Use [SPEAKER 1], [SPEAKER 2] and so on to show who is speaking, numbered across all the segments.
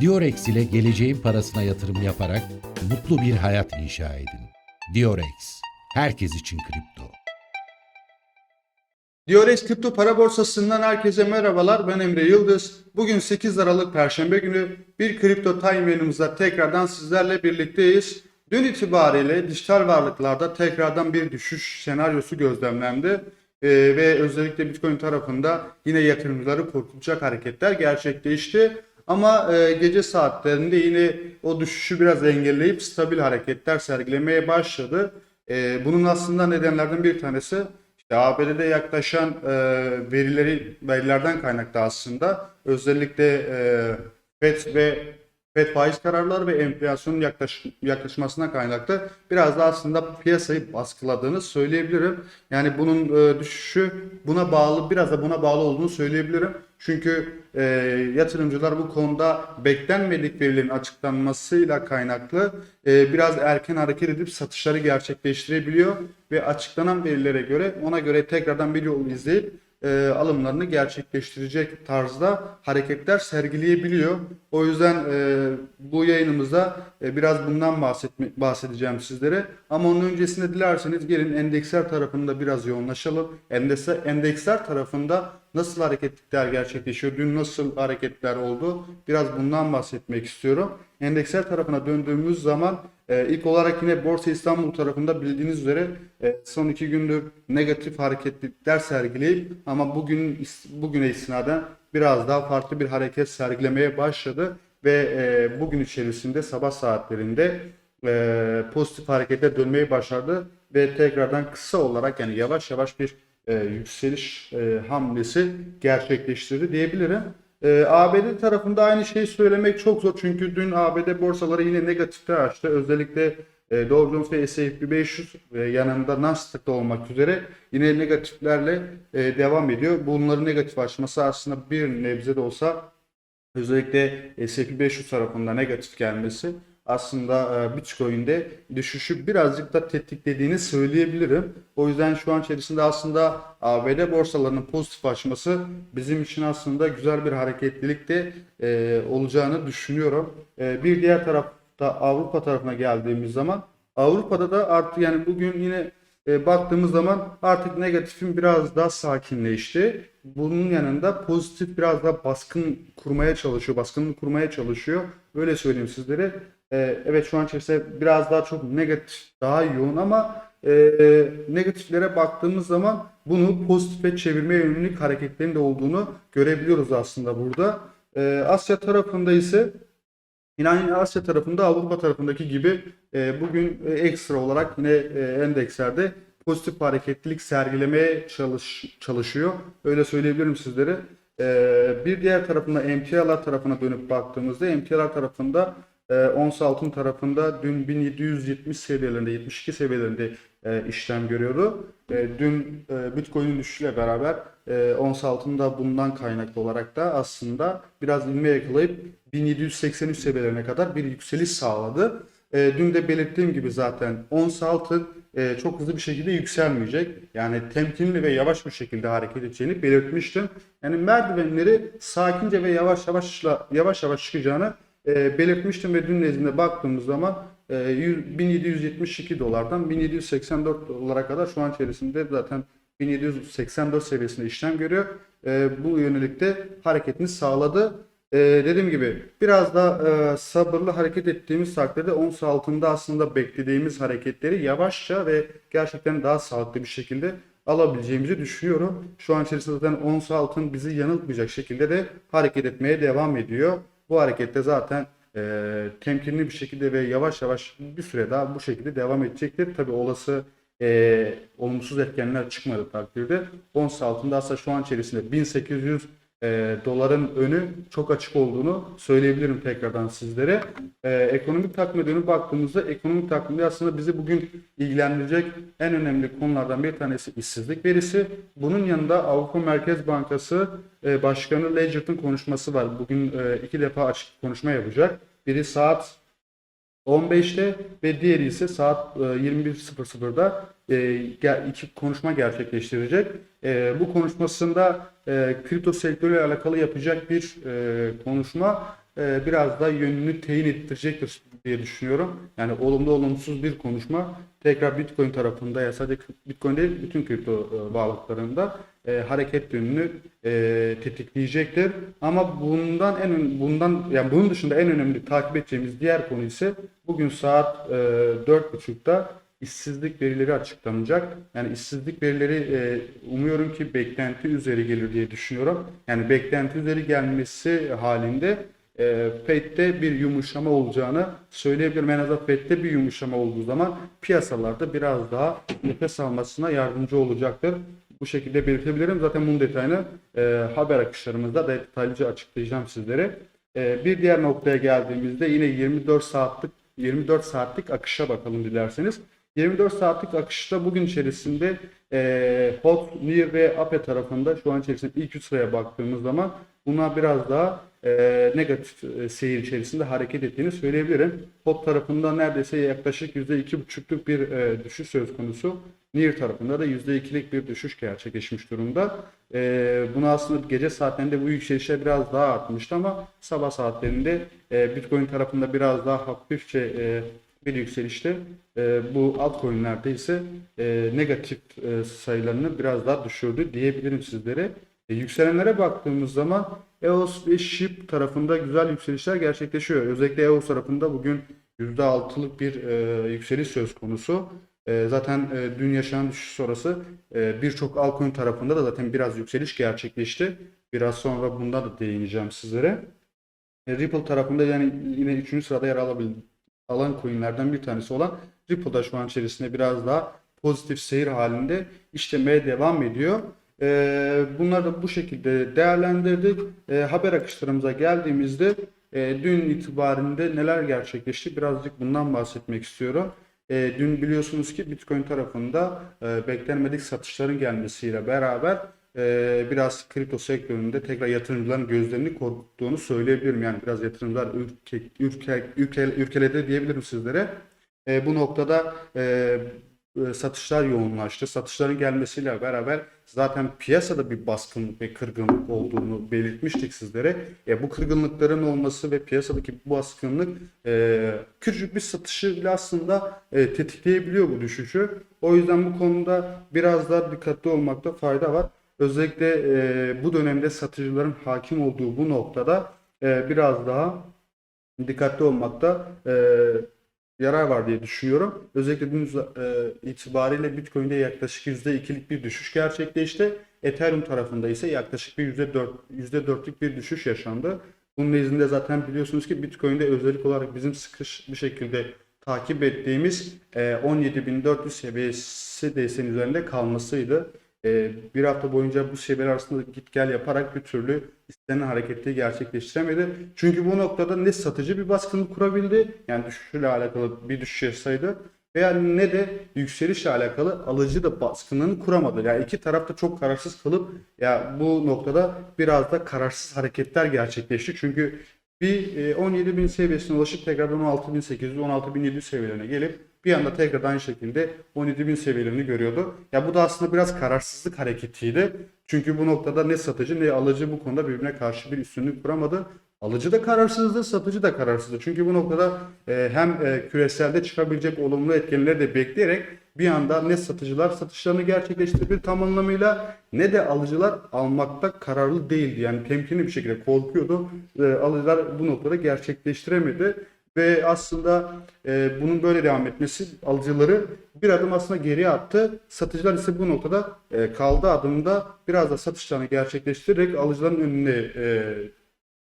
[SPEAKER 1] Diorex ile geleceğin parasına yatırım yaparak mutlu bir hayat inşa edin. Diorex, herkes için kripto.
[SPEAKER 2] Diorex Kripto Para Borsası'ndan herkese merhabalar. Ben Emre Yıldız. Bugün 8 Aralık Perşembe günü bir kripto time yayınımızda tekrardan sizlerle birlikteyiz. Dün itibariyle dijital varlıklarda tekrardan bir düşüş senaryosu gözlemlendi. Ee, ve özellikle Bitcoin tarafında yine yatırımcıları korkutacak hareketler gerçekleşti. Ama e, gece saatlerinde yine o düşüşü biraz engelleyip stabil hareketler sergilemeye başladı. E, bunun aslında nedenlerden bir tanesi işte ABD'de yaklaşan e, verileri verilerden kaynaklı aslında. Özellikle e, FED ve FED faiz kararları ve enflasyonun yaklaş, yaklaşmasına kaynaklı biraz da aslında piyasayı baskıladığını söyleyebilirim. Yani bunun e, düşüşü buna bağlı biraz da buna bağlı olduğunu söyleyebilirim. Çünkü e, yatırımcılar bu konuda beklenmedik verilerin açıklanmasıyla kaynaklı e, biraz erken hareket edip satışları gerçekleştirebiliyor ve açıklanan verilere göre ona göre tekrardan bir yol izleyip e, alımlarını gerçekleştirecek tarzda hareketler sergileyebiliyor. O yüzden e, bu yayınımızda e, biraz bundan bahsetme, bahsedeceğim sizlere. Ama onun öncesinde dilerseniz gelin endeksler tarafında biraz yoğunlaşalım. Endekser, endeksler tarafında nasıl hareketlikler gerçekleşiyor, dün nasıl hareketler oldu biraz bundan bahsetmek istiyorum. Endeksler tarafına döndüğümüz zaman e, ilk olarak yine Borsa İstanbul tarafında bildiğiniz üzere e, son iki gündür negatif hareketlikler sergileyip ama bugün bugüne istinaden biraz daha farklı bir hareket sergilemeye başladı ve e, bugün içerisinde sabah saatlerinde e, pozitif harekete dönmeyi başardı ve tekrardan kısa olarak yani yavaş yavaş bir e, yükseliş e, hamlesi gerçekleştirdi diyebilirim. E, ABD tarafında aynı şeyi söylemek çok zor çünkü dün ABD borsaları yine negatifte açtı. Özellikle e, Dow Jones ve S&P 500 ve yanında Nasdaq'ta olmak üzere yine negatiflerle e, devam ediyor. Bunların negatif açması aslında bir nebze de olsa özellikle S&P 500 tarafında negatif gelmesi aslında e, Bitcoin'de düşüşü birazcık da tetiklediğini söyleyebilirim. O yüzden şu an içerisinde aslında ABD borsalarının pozitif açması bizim için aslında güzel bir hareketlilik de e, olacağını düşünüyorum. E, bir diğer tarafta Avrupa tarafına geldiğimiz zaman Avrupa'da da artık yani bugün yine baktığımız zaman artık negatifin biraz daha sakinleşti. Bunun yanında pozitif biraz daha baskın kurmaya çalışıyor, baskınlık kurmaya çalışıyor. Öyle söyleyeyim sizlere. E, evet şu an içerisinde biraz daha çok negatif, daha yoğun ama e, negatiflere baktığımız zaman bunu pozitife çevirmeye yönelik hareketlerin de olduğunu görebiliyoruz aslında burada. E, Asya tarafında ise Yine Asya tarafında Avrupa tarafındaki gibi e, bugün ekstra olarak yine e, endekslerde pozitif hareketlilik sergilemeye çalış, çalışıyor. Öyle söyleyebilirim sizlere. E, bir diğer tarafında emtialar tarafına dönüp baktığımızda emtialar tarafında e, ons altın tarafında dün 1770 seviyelerinde 72 seviyelerinde e, işlem görüyordu. E, dün e, Bitcoin'in düşüşüyle beraber e, ons altında bundan kaynaklı olarak da aslında biraz inme yakalayıp 1783 seviyelerine kadar bir yükseliş sağladı. E, dün de belirttiğim gibi zaten ons altın e, çok hızlı bir şekilde yükselmeyecek. Yani temkinli ve yavaş bir şekilde hareket edeceğini belirtmiştim. Yani merdivenleri sakince ve yavaş yavaş yavaş yavaş çıkacağını e, belirtmiştim ve dün nezdinde baktığımız zaman e, 100 1772 dolardan 1784 dolara kadar şu an içerisinde zaten 1784 seviyesinde işlem görüyor. E, bu yönelikte hareketini sağladı. E, dediğim gibi biraz da e, sabırlı hareket ettiğimiz takdirde ons altında aslında beklediğimiz hareketleri yavaşça ve gerçekten daha sağlıklı bir şekilde alabileceğimizi düşünüyorum. Şu an içerisinde zaten ons altın bizi yanıltmayacak şekilde de hareket etmeye devam ediyor. Bu harekette zaten e, temkinli bir şekilde ve yavaş yavaş bir süre daha bu şekilde devam edecektir. Tabi olası e, olumsuz etkenler çıkmadı takdirde ons altında aslında şu an içerisinde 1800 e, doların önü çok açık olduğunu söyleyebilirim tekrardan sizlere. E, ekonomik takvime dönüp baktığımızda ekonomik takvimde aslında bizi bugün ilgilendirecek en önemli konulardan bir tanesi işsizlik verisi. Bunun yanında Avrupa Merkez Bankası e, Başkanı Lagarde'ın konuşması var. Bugün e, iki defa açık konuşma yapacak. Biri saat 15'te ve diğeri ise saat e, 21.00'da e, iki konuşma gerçekleştirecek. E, bu konuşmasında e, kripto sektörüyle alakalı yapacak bir konuşma e, biraz da yönünü teyin ettirecektir diye düşünüyorum. Yani olumlu olumsuz bir konuşma tekrar Bitcoin tarafında ya sadece Bitcoin değil bütün kripto e, varlıklarında e, hareket yönünü e, tetikleyecektir. Ama bundan en bundan yani bunun dışında en önemli takip edeceğimiz diğer konu ise bugün saat e, 4.30'da işsizlik verileri açıklanacak. Yani işsizlik verileri e, umuyorum ki beklenti üzeri gelir diye düşünüyorum. Yani beklenti üzeri gelmesi halinde e, FED'de bir yumuşama olacağını söyleyebilirim. En azından FED'de bir yumuşama olduğu zaman piyasalarda biraz daha nefes almasına yardımcı olacaktır. Bu şekilde belirtebilirim. Zaten bunun detayını e, haber akışlarımızda detaylıca açıklayacağım sizlere. E, bir diğer noktaya geldiğimizde yine 24 saatlik 24 saatlik akışa bakalım dilerseniz. 24 saatlik akışta bugün içerisinde e, Hot, Near ve Ape tarafında şu an içerisinde ilk üç sıraya baktığımız zaman buna biraz daha e, negatif e, seyir içerisinde hareket ettiğini söyleyebilirim. Hot tarafında neredeyse yaklaşık %2,5'luk bir e, düşüş söz konusu. Near tarafında da %2'lik bir düşüş gerçekleşmiş durumda. Bunu aslında gece saatlerinde bu yükselişler biraz daha artmıştı ama sabah saatlerinde Bitcoin tarafında biraz daha hafifçe bir yükselişte e, bu altcoin'lerde ise negatif sayılarını biraz daha düşürdü diyebilirim sizlere. Yükselenlere baktığımız zaman EOS ve SHIB tarafında güzel yükselişler gerçekleşiyor. Özellikle EOS tarafında bugün %6'lık bir e, yükseliş söz konusu. E, zaten e, dün yaşanan düşüş sonrası e, birçok altcoin tarafında da zaten biraz yükseliş gerçekleşti. Biraz sonra bundan da değineceğim sizlere. E, Ripple tarafında yani yine 3. sırada yer alabil alan coinlerden bir tanesi olan Ripple'da şu an içerisinde biraz daha pozitif seyir halinde işlemeye devam ediyor. E, bunları bu şekilde değerlendirdik. E, haber akışlarımıza geldiğimizde e, dün itibarinde neler gerçekleşti birazcık bundan bahsetmek istiyorum. E, dün biliyorsunuz ki Bitcoin tarafında e, beklenmedik satışların gelmesiyle beraber e, biraz kripto sektöründe tekrar yatırımcıların gözlerini korkuttuğunu söyleyebilirim. Yani biraz yatırımcılar ürke, ürke, ürke, ürkeledi diyebilirim sizlere. E, bu noktada e, satışlar yoğunlaştı. Satışların gelmesiyle beraber zaten piyasada bir baskınlık ve kırgınlık olduğunu belirtmiştik sizlere. E, bu kırgınlıkların olması ve piyasadaki bu baskınlık e, küçük bir satışı bile aslında e, tetikleyebiliyor bu düşüşü. O yüzden bu konuda biraz daha dikkatli olmakta fayda var. Özellikle e, bu dönemde satıcıların hakim olduğu bu noktada e, biraz daha dikkatli olmakta e, yarar var diye düşünüyorum. Özellikle dün e, itibariyle Bitcoin'de yaklaşık %2'lik bir düşüş gerçekleşti. Ethereum tarafında ise yaklaşık bir %4, %4'lük bir düşüş yaşandı. Bunun nezdinde zaten biliyorsunuz ki Bitcoin'de özellik olarak bizim sıkış bir şekilde takip ettiğimiz e, 17.400 seviyesi desenin üzerinde kalmasıydı. E, bir hafta boyunca bu seviyeler arasında git gel yaparak bir türlü istenen hareketi gerçekleştiremedi. Çünkü bu noktada ne satıcı bir baskını kurabildi, yani düşüşle alakalı bir düşüş yaşasaydı veya ne de yükselişle alakalı alıcı da baskınını kuramadı. Yani iki taraf da çok kararsız kalıp ya bu noktada biraz da kararsız hareketler gerçekleşti. Çünkü bir e, 17.000 seviyesine ulaşıp tekrardan 16.800, 16.700 seviyelerine gelip bir anda tekrar aynı şekilde 17.000 seviyelerini görüyordu. Ya bu da aslında biraz kararsızlık hareketiydi. Çünkü bu noktada ne satıcı ne alıcı bu konuda birbirine karşı bir üstünlük kuramadı. Alıcı da kararsızdı, satıcı da kararsızdı. Çünkü bu noktada e, hem e, küreselde çıkabilecek olumlu etkenleri de bekleyerek bir anda ne satıcılar satışlarını gerçekleştirdi tam anlamıyla ne de alıcılar almakta kararlı değildi. Yani temkinli bir şekilde korkuyordu. E, alıcılar bu noktada gerçekleştiremedi. Ve aslında e, bunun böyle devam etmesi alıcıları bir adım aslında geriye attı. Satıcılar ise bu noktada e, kaldığı adımda biraz da satışlarını gerçekleştirerek alıcıların önüne e,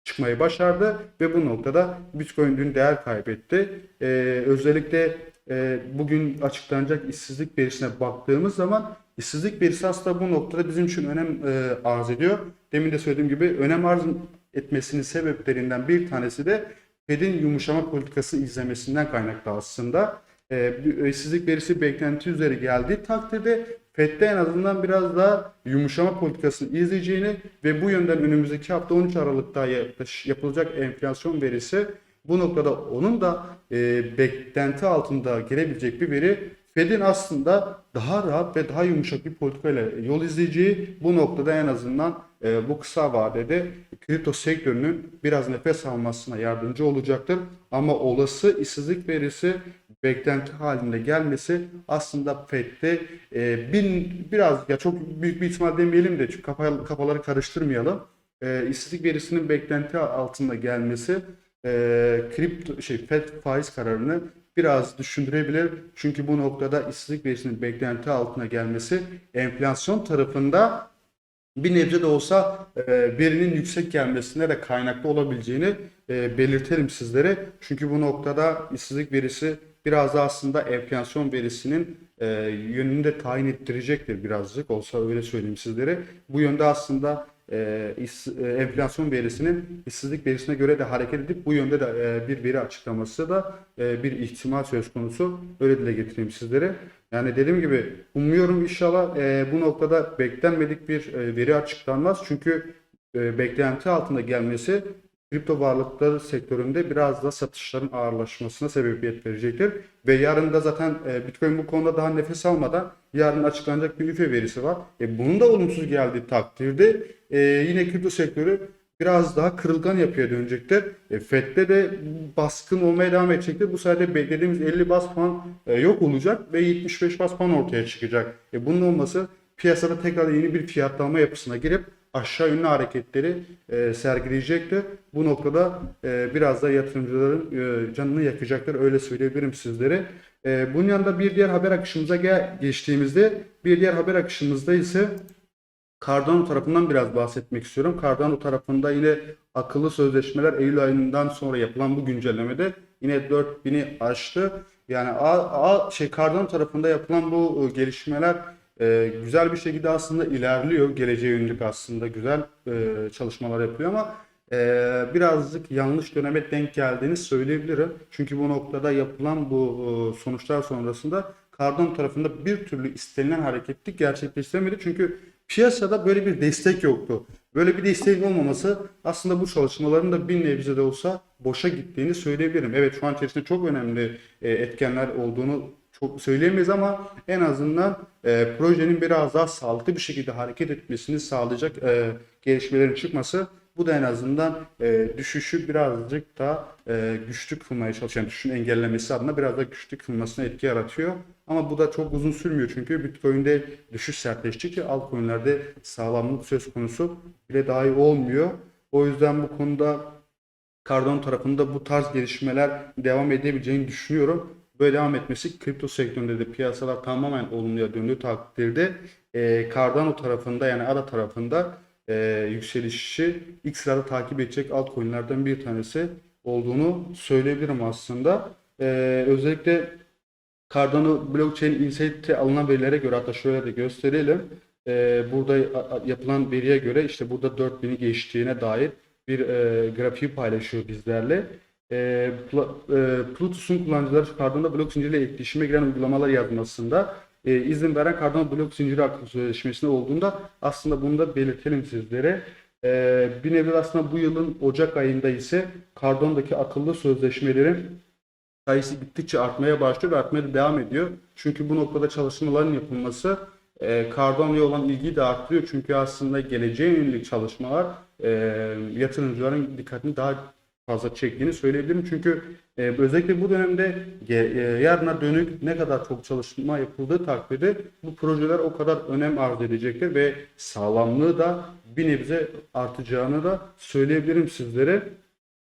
[SPEAKER 2] çıkmayı başardı ve bu noktada Bitcoin dün değer kaybetti. Ee, özellikle e, bugün açıklanacak işsizlik verisine baktığımız zaman işsizlik verisi aslında bu noktada bizim için önem e, arz ediyor. Demin de söylediğim gibi önem arz etmesinin sebeplerinden bir tanesi de Fed'in yumuşama politikası izlemesinden kaynaklı aslında. E, işsizlik verisi beklenti üzeri geldiği takdirde FED'de en azından biraz daha yumuşama politikasını izleyeceğini ve bu yönden önümüzdeki hafta 13 Aralık'ta yapılacak enflasyon verisi bu noktada onun da e, beklenti altında gelebilecek bir veri Fed'in aslında daha rahat ve daha yumuşak bir politikayla yol izleyeceği bu noktada en azından e, bu kısa vadede kripto sektörünün biraz nefes almasına yardımcı olacaktır. Ama olası işsizlik verisi beklenti halinde gelmesi aslında FED'de e, bin, biraz ya çok büyük bir ihtimal demeyelim de çünkü kafa- kafaları karıştırmayalım. E, işsizlik verisinin beklenti altında gelmesi e, kripto şey FED faiz kararını biraz düşündürebilir. Çünkü bu noktada işsizlik verisinin beklenti altına gelmesi enflasyon tarafında bir nebze de olsa e, verinin yüksek gelmesine de kaynaklı olabileceğini e, belirtelim sizlere. Çünkü bu noktada işsizlik verisi biraz da aslında enflasyon verisinin e, yönünü de tayin ettirecektir birazcık olsa öyle söyleyeyim sizlere. Bu yönde aslında e, iş- e, enflasyon verisinin işsizlik verisine göre de hareket edip bu yönde de e, bir veri açıklaması da e, bir ihtimal söz konusu. Öyle dile getireyim sizlere. Yani dediğim gibi umuyorum inşallah e, bu noktada beklenmedik bir e, veri açıklanmaz. Çünkü e, beklenti altında gelmesi kripto varlıkları sektöründe biraz da satışların ağırlaşmasına sebebiyet verecektir. Ve yarın da zaten e, Bitcoin bu konuda daha nefes almadan yarın açıklanacak bir üfe verisi var. E, bunun da olumsuz geldiği takdirde e, yine kripto sektörü biraz daha kırılgan yapıya dönecektir. E, FED'de de baskın olmaya devam edecektir. Bu sayede beklediğimiz 50 bas puan e, yok olacak ve 75 bas puan ortaya çıkacak. E, bunun olması piyasada tekrar yeni bir fiyatlama yapısına girip aşağı yönlü hareketleri e, sergileyecektir. Bu noktada e, biraz da yatırımcıların e, canını yakacaktır. Öyle söyleyebilirim sizlere. E, bunun yanında bir diğer haber akışımıza gel- geçtiğimizde bir diğer haber akışımızda ise Cardano tarafından biraz bahsetmek istiyorum. Cardano tarafında yine akıllı sözleşmeler Eylül ayından sonra yapılan bu güncellemede yine 4000'i aştı. Yani A, A, şey Cardano tarafında yapılan bu e, gelişmeler e, güzel bir şekilde aslında ilerliyor. Geleceğe yönelik aslında güzel e, çalışmalar yapıyor ama e, birazcık yanlış döneme denk geldiğini söyleyebilirim. Çünkü bu noktada yapılan bu e, sonuçlar sonrasında Cardano tarafında bir türlü istenilen hareketlik gerçekleştiremedi. Çünkü piyasada böyle bir destek yoktu. Böyle bir desteğin olmaması aslında bu çalışmaların da bir nebze de olsa boşa gittiğini söyleyebilirim. Evet şu an içerisinde çok önemli e, etkenler olduğunu çok söyleyemeyiz ama en azından e, projenin biraz daha sağlıklı bir şekilde hareket etmesini sağlayacak e, gelişmelerin çıkması bu da en azından e, düşüşü birazcık daha e, güçlü kılmaya çalışan, düşüşün engellemesi adına biraz da güçlü kılmasına etki yaratıyor. Ama bu da çok uzun sürmüyor çünkü Bitcoin'de düşüş sertleştikçe altcoin'lerde sağlamlık söz konusu bile dahi olmuyor. O yüzden bu konuda Cardano tarafında bu tarz gelişmeler devam edebileceğini düşünüyorum. Böyle devam etmesi kripto sektöründe de piyasalar tamamen olumluya döndüğü takdirde e, Cardano tarafında yani ADA tarafında e, yükselişi ilk sırada takip edecek altcoin'lerden bir tanesi olduğunu söyleyebilirim aslında. E, özellikle Cardano Blockchain Insight'te alınan verilere göre hatta şöyle de gösterelim. E, burada yapılan veriye göre işte burada 4000'i geçtiğine dair bir e, grafiği paylaşıyor bizlerle. E, Pla- e, Plutus'un kullanıcıları Cardano blok zinciriyle etkileşime giren uygulamalar yazmasında e, izin veren Cardano blok zinciri akıllı sözleşmesine olduğunda aslında bunu da belirtelim sizlere. E, bir nevi aslında bu yılın Ocak ayında ise Cardano'daki akıllı sözleşmelerin sayısı gittikçe artmaya başlıyor ve artmaya devam ediyor. Çünkü bu noktada çalışmaların yapılması e, Cardano'ya olan ilgiyi de arttırıyor. Çünkü aslında geleceğe yönelik çalışmalar e, yatırımcıların dikkatini daha fazla çektiğini söyleyebilirim. Çünkü e, özellikle bu dönemde e, yarına dönük ne kadar çok çalışma yapıldığı takdirde bu projeler o kadar önem arz edecektir ve sağlamlığı da bir nebze artacağını da söyleyebilirim sizlere.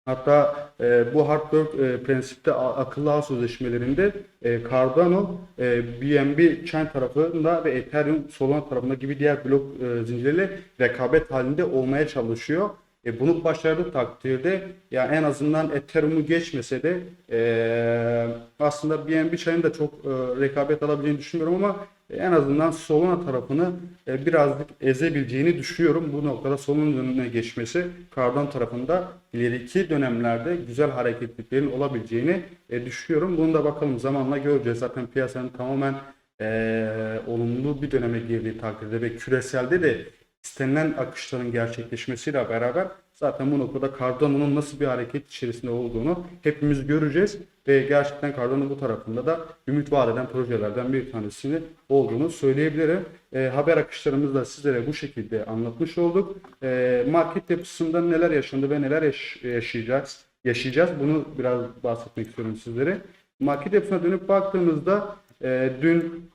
[SPEAKER 2] Hatta e, bu hard work e, prensipte akıllı ağ sözleşmelerinde e, Cardano, e, BNB Chain tarafında ve Ethereum Solana tarafında gibi diğer blok e, zincirleriyle rekabet halinde olmaya çalışıyor. E, bunu başardığı takdirde yani en azından Ethereum'u geçmese de e, aslında BNB Chain'in de çok e, rekabet alabileceğini düşünmüyorum ama en azından Solana tarafını e, birazcık ezebileceğini düşünüyorum. Bu noktada Solana'nın önüne geçmesi Cardano tarafında ileriki dönemlerde güzel hareketliliklerin olabileceğini e, düşünüyorum. Bunu da bakalım zamanla göreceğiz. Zaten piyasanın tamamen e, olumlu bir döneme girdiği takdirde ve küreselde de istenilen akışların gerçekleşmesiyle beraber zaten bu noktada Cardano'nun nasıl bir hareket içerisinde olduğunu hepimiz göreceğiz ve gerçekten Cardano bu tarafında da ümit vaat eden projelerden bir tanesini olduğunu söyleyebilirim. E, haber akışlarımızı da sizlere bu şekilde anlatmış olduk. E, market yapısında neler yaşandı ve neler yaş- yaşayacağız? Yaşayacağız. Bunu biraz bahsetmek istiyorum sizlere. Market yapısına dönüp baktığımızda e, dün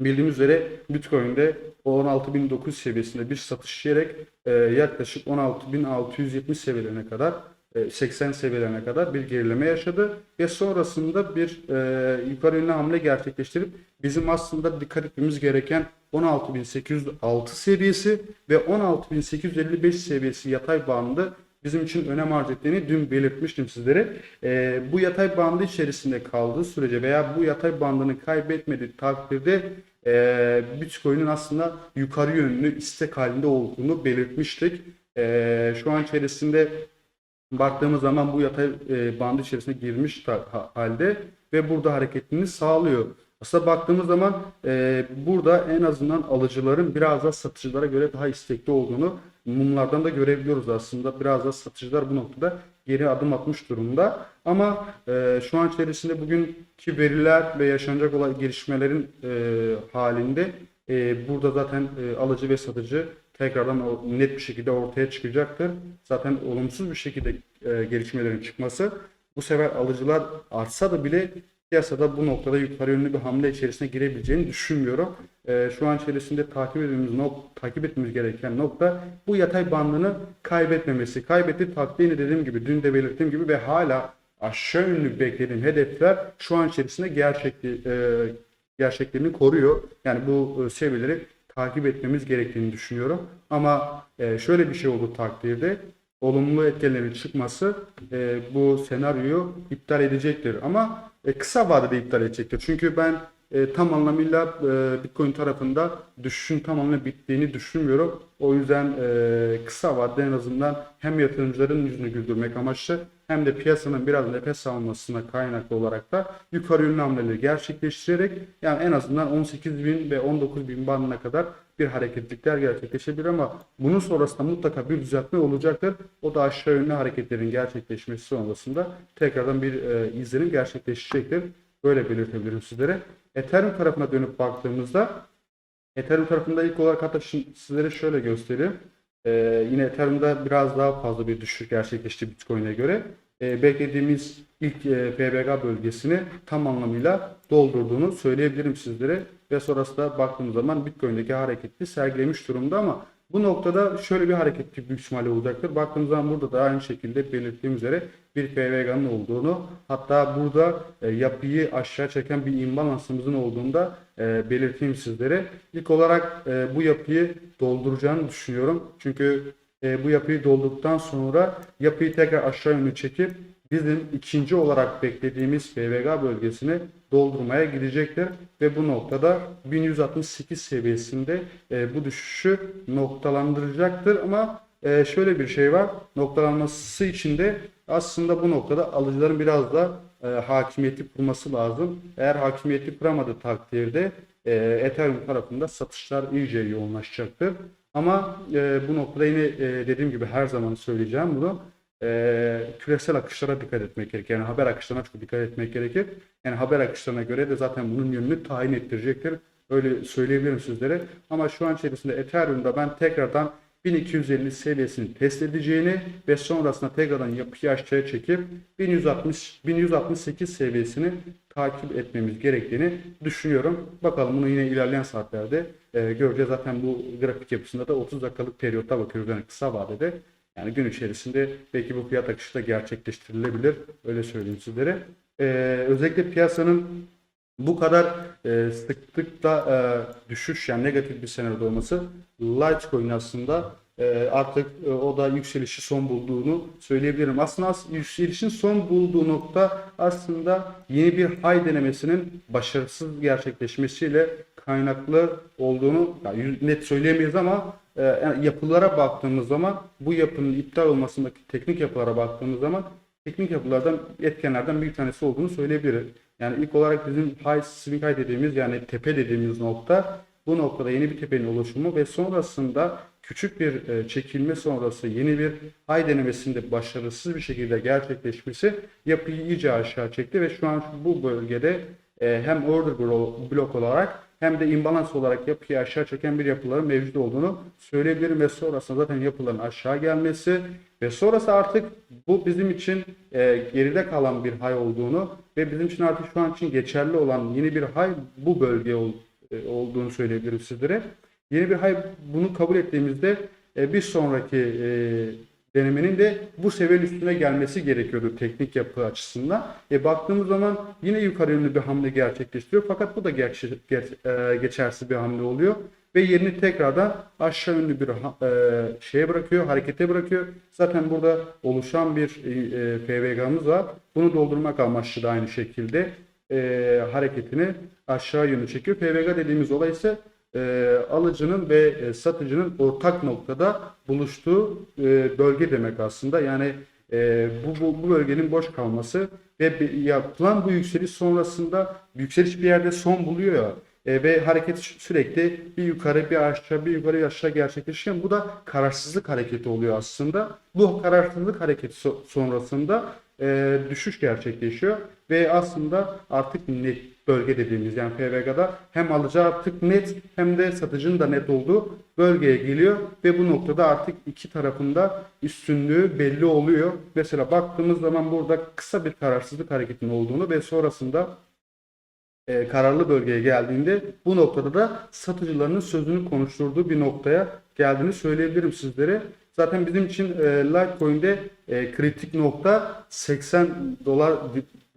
[SPEAKER 2] Bildiğimiz üzere Bitcoin'de o 16.900 seviyesinde bir satış yiyerek e, yaklaşık 16.670 seviyelerine kadar e, 80 seviyelerine kadar bir gerileme yaşadı ve sonrasında bir e, yukarı yönlü hamle gerçekleştirip bizim aslında dikkat etmemiz gereken 16.806 seviyesi ve 16.855 seviyesi yatay bandı bizim için önem arz ettiğini dün belirtmiştim sizlere. Ee, bu yatay bandı içerisinde kaldığı sürece veya bu yatay bandını kaybetmediği takdirde e, Bitcoin'in aslında yukarı yönlü istek halinde olduğunu belirtmiştik. E, şu an içerisinde baktığımız zaman bu yatay e, bandı içerisine girmiş ha- halde ve burada hareketini sağlıyor. Aslında baktığımız zaman e, burada en azından alıcıların biraz da satıcılara göre daha istekli olduğunu mumlardan da görebiliyoruz aslında. Biraz da satıcılar bu noktada geri adım atmış durumda. Ama e, şu an içerisinde bugünkü veriler ve yaşanacak olan gelişmelerin e, halinde e, burada zaten e, alıcı ve satıcı tekrardan net bir şekilde ortaya çıkacaktır. Zaten olumsuz bir şekilde e, gelişmelerin çıkması bu sefer alıcılar artsa da bile piyasada bu noktada yukarı yönlü bir hamle içerisine girebileceğini düşünmüyorum. E, şu an içerisinde takip etmemiz nok takip etmemiz gereken nokta bu yatay bandını kaybetmemesi. Kaybetti taktiği yine dediğim gibi dün de belirttiğim gibi ve hala aşağı yönlü beklediğim hedefler şu an içerisinde gerçekli, e, gerçekliğini koruyor. Yani bu e, seviyeleri takip etmemiz gerektiğini düşünüyorum. Ama e, şöyle bir şey olduğu takdirde olumlu etkilerin çıkması e, bu senaryoyu iptal edecektir. Ama e, kısa vadede iptal edecektir. Çünkü ben e, tam anlamıyla e, Bitcoin tarafında düşüşün tamamen bittiğini düşünmüyorum. O yüzden e, kısa vadede en azından hem yatırımcıların yüzünü güldürmek amaçlı hem de piyasanın biraz nefes almasına kaynaklı olarak da yukarı yönlü hamleleri gerçekleştirerek yani en azından 18.000 ve 19.000 bandına kadar bir hareketlikler gerçekleşebilir ama bunun sonrasında mutlaka bir düzeltme olacaktır. O da aşağı yönlü hareketlerin gerçekleşmesi sonrasında tekrardan bir e, izlenim gerçekleşecektir. Böyle belirtebilirim sizlere. Ethereum tarafına dönüp baktığımızda Ethereum tarafında ilk olarak hatta sizlere şöyle göstereyim. Ee, yine Ethereum'da biraz daha fazla bir düşüş gerçekleşti Bitcoin'e göre. Ee, beklediğimiz ilk e, PBG bölgesini tam anlamıyla doldurduğunu söyleyebilirim sizlere. Ve sonrasında baktığımız zaman Bitcoin'deki hareketli sergilemiş durumda ama bu noktada şöyle bir hareketli büyük ihtimalle olacaktır. Baktığımız zaman burada da aynı şekilde belirttiğim üzere bir PVG'nin olduğunu hatta burada e, yapıyı aşağı çeken bir imbalansımızın olduğunu da e, belirteyim sizlere. İlk olarak e, bu yapıyı dolduracağını düşünüyorum. Çünkü e, bu yapıyı doldurduktan sonra yapıyı tekrar aşağı yönlü çekip bizim ikinci olarak beklediğimiz PVG bölgesini doldurmaya gidecektir ve bu noktada 1168 seviyesinde e, bu düşüşü noktalandıracaktır ama e, şöyle bir şey var noktalanması için de aslında bu noktada alıcıların biraz da e, hakimiyeti kurması lazım. Eğer hakimiyeti kuramadığı takdirde e, Ethereum tarafında satışlar iyice yoğunlaşacaktır. Ama e, bu noktada yine e, dediğim gibi her zaman söyleyeceğim bunu. E, küresel akışlara dikkat etmek gerekir. Yani haber akışlarına çok dikkat etmek gerekir. Yani haber akışlarına göre de zaten bunun yönünü tayin ettirecektir. Öyle söyleyebilirim sizlere. Ama şu an içerisinde Ethereum'da ben tekrardan 1250 seviyesini test edeceğini ve sonrasında tekrardan yapıyı aşağıya çekip 1160 1168 seviyesini takip etmemiz gerektiğini düşünüyorum. Bakalım bunu yine ilerleyen saatlerde e, göreceğiz. Zaten bu grafik yapısında da 30 dakikalık periyotta bakıyoruz yani kısa vadede. Yani gün içerisinde belki bu fiyat akışı da gerçekleştirilebilir. Öyle söyleyeyim sizlere. E, özellikle piyasanın bu kadar e, sıklıkla e, düşüş yani negatif bir senaryoda olması Litecoin aslında e, artık e, o da yükselişi son bulduğunu söyleyebilirim. Aslında as- yükselişin son bulduğu nokta aslında yeni bir high denemesinin başarısız gerçekleşmesiyle kaynaklı olduğunu yani net söyleyemeyiz ama e, yapılara baktığımız zaman bu yapının iptal olmasındaki teknik yapılara baktığımız zaman teknik yapılardan etkenlerden bir tanesi olduğunu söyleyebiliriz. Yani ilk olarak bizim high swing high dediğimiz yani tepe dediğimiz nokta bu noktada yeni bir tepenin oluşumu ve sonrasında küçük bir e, çekilme sonrası yeni bir hay denemesinde başarısız bir şekilde gerçekleşmesi yapıyı iyice aşağı çekti ve şu an bu bölgede e, hem order blo- blok olarak hem de imbalans olarak yapıyı aşağı çeken bir yapıların mevcut olduğunu söyleyebilirim ve sonrasında zaten yapıların aşağı gelmesi ve sonrası artık bu bizim için e, geride kalan bir hay olduğunu ve bizim için artık şu an için geçerli olan yeni bir hay bu bölge ol- e, olduğunu söyleyebilirim sizlere. Yeni bir hay bunu kabul ettiğimizde e, bir sonraki e, denemenin de bu seviyenin üstüne gelmesi gerekiyordu teknik yapı açısından. E, baktığımız zaman yine yukarı yönlü bir hamle gerçekleştiriyor fakat bu da gerçe- ger- e, geçersiz bir hamle oluyor ve yerini tekrardan aşağı yönlü bir e, şeye bırakıyor, harekete bırakıyor. Zaten burada oluşan bir e, PVG'miz var. Bunu doldurmak amaçlı da aynı şekilde e, hareketini aşağı yönlü çekiyor. PVG dediğimiz olay ise e, alıcının ve e, satıcının ortak noktada buluştuğu e, bölge demek aslında. Yani e, bu, bu, bu bölgenin boş kalması ve yapılan bu yükseliş sonrasında yükseliş bir yerde son buluyor ya e, ve hareket sü- sürekli bir yukarı bir aşağı bir yukarı bir aşağı gerçekleşirken bu da kararsızlık hareketi oluyor aslında. Bu kararsızlık hareketi so- sonrasında e, düşüş gerçekleşiyor ve aslında artık net bölge dediğimiz yani PVG'da hem alıcı artık net hem de satıcının da net olduğu bölgeye geliyor ve bu noktada artık iki tarafında üstünlüğü belli oluyor. Mesela baktığımız zaman burada kısa bir kararsızlık hareketinin olduğunu ve sonrasında e, kararlı bölgeye geldiğinde bu noktada da satıcılarının sözünü konuşturduğu bir noktaya geldiğini söyleyebilirim sizlere. Zaten bizim için e, Litecoin'de e, kritik nokta 80 dolar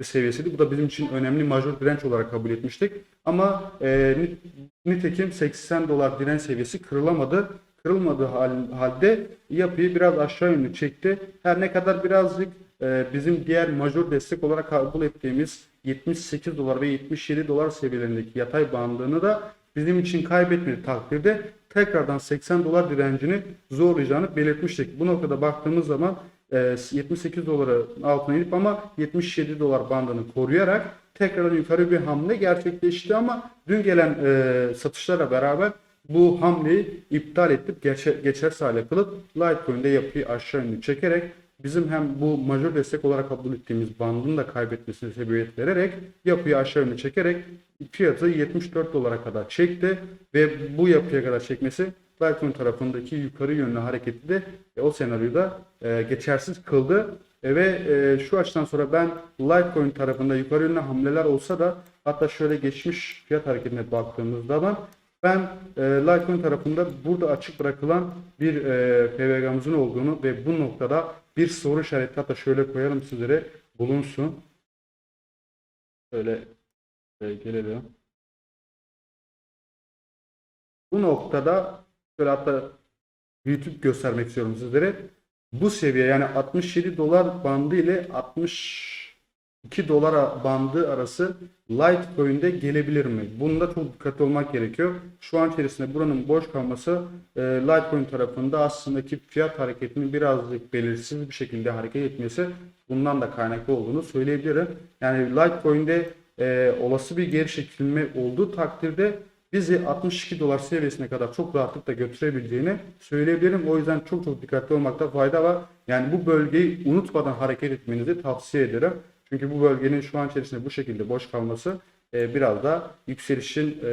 [SPEAKER 2] seviyesiydi. Bu da bizim için önemli major direnç olarak kabul etmiştik. Ama e, ni- nitekim 80 dolar direnç seviyesi kırılamadı. Kırılmadığı hal- halde yapıyı biraz aşağı yönlü çekti. Her ne kadar birazcık e, bizim diğer major destek olarak kabul ettiğimiz 78 dolar ve 77 dolar seviyelerindeki yatay bandını da bizim için kaybetmedi takdirde tekrardan 80 dolar direncini zorlayacağını belirtmiştik. Bu noktada baktığımız zaman 78 dolara altına inip ama 77 dolar bandını koruyarak tekrardan yukarı bir hamle gerçekleşti ama dün gelen e, satışlarla beraber bu hamleyi iptal edip geçer, geçersiz hale kılıp Litecoin'de yapıyı aşağı yönlü çekerek bizim hem bu majör destek olarak kabul ettiğimiz bandını da kaybetmesine sebebiyet vererek yapıyı aşağı yönlü çekerek fiyatı 74 dolara kadar çekti ve bu yapıya kadar çekmesi Litecoin tarafındaki yukarı yönlü hareketi de e, o senaryoda e, geçersiz kıldı. E, ve e, şu açıdan sonra ben Litecoin tarafında yukarı yönlü hamleler olsa da hatta şöyle geçmiş fiyat hareketine baktığımız zaman ben e, Litecoin tarafında burada açık bırakılan bir e, PVG'mızın olduğunu ve bu noktada bir soru işareti hatta şöyle koyalım sizlere bulunsun. Şöyle e, gelelim. Bu noktada şöyle hatta büyütüp göstermek istiyorum sizlere. Bu seviye yani 67 dolar bandı ile 62 dolar bandı arası Litecoin'de gelebilir mi? Bunda çok dikkatli olmak gerekiyor. Şu an içerisinde buranın boş kalması e, Litecoin tarafında aslındaki fiyat hareketinin birazcık belirsiz bir şekilde hareket etmesi bundan da kaynaklı olduğunu söyleyebilirim. Yani Litecoin'de e, olası bir geri çekilme olduğu takdirde bizi 62 dolar seviyesine kadar çok rahatlıkla götürebileceğini söyleyebilirim. O yüzden çok çok dikkatli olmakta fayda var. Yani bu bölgeyi unutmadan hareket etmenizi tavsiye ederim. Çünkü bu bölgenin şu an içerisinde bu şekilde boş kalması e, biraz da yükselişin e,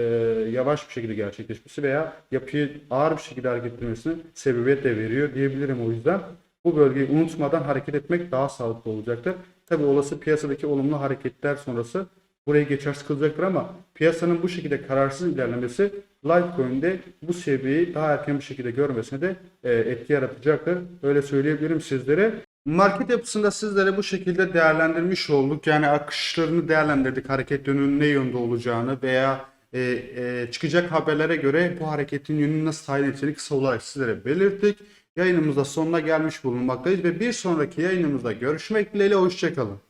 [SPEAKER 2] yavaş bir şekilde gerçekleşmesi veya yapıyı ağır bir şekilde hareket etmesine sebebiyet de veriyor diyebilirim o yüzden. Bu bölgeyi unutmadan hareket etmek daha sağlıklı olacaktır. Tabi olası piyasadaki olumlu hareketler sonrası burayı geçersiz kılacaktır ama piyasanın bu şekilde kararsız ilerlemesi Litecoin'de bu seviyeyi daha erken bir şekilde görmesine de e, etki yaratacaktır. Öyle söyleyebilirim sizlere. Market yapısında sizlere bu şekilde değerlendirmiş olduk. Yani akışlarını değerlendirdik. Hareket yönünün ne yönde olacağını veya e, e, çıkacak haberlere göre bu hareketin yönünü nasıl tayin edeceğini kısa olarak sizlere belirttik. Yayınımızda sonuna gelmiş bulunmaktayız ve bir sonraki yayınımızda görüşmek dileğiyle hoşçakalın.